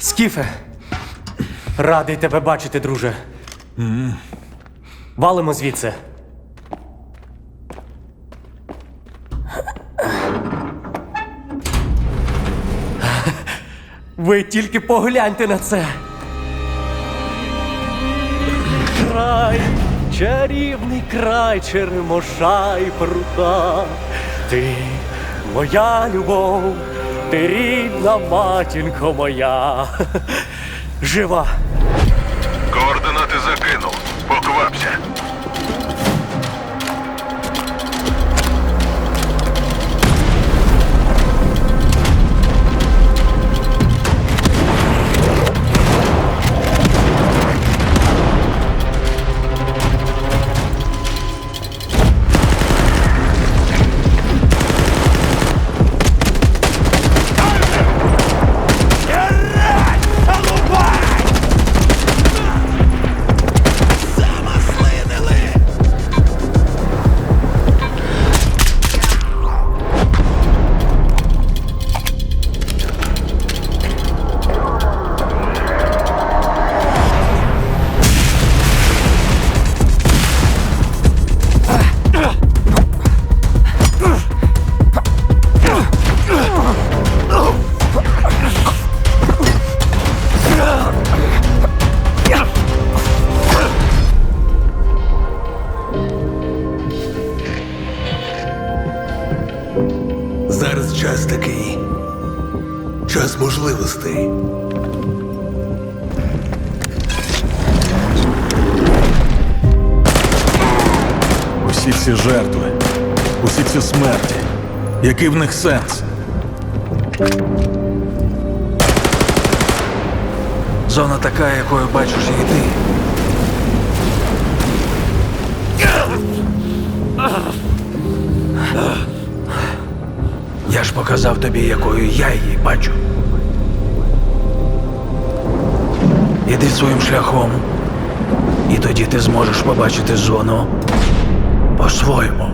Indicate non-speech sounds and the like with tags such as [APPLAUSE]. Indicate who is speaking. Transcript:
Speaker 1: Скіфе. Радий тебе бачити, друже. Валимо звідси. Ви тільки погляньте на це. Край, чарівний край черемоша і прута. Ти моя любов, ти рідна матінко моя. [LAUGHS] Жива.
Speaker 2: Координати закинув. Поквапся.
Speaker 3: Зараз час такий. Час можливостей.
Speaker 4: Усі ці жертви, усі ці смерті. Який в них сенс?
Speaker 5: Зона така, якою бачиш її ти. Ж показав тобі, якою я її бачу. Іди своїм шляхом, і тоді ти зможеш побачити зону по-своєму.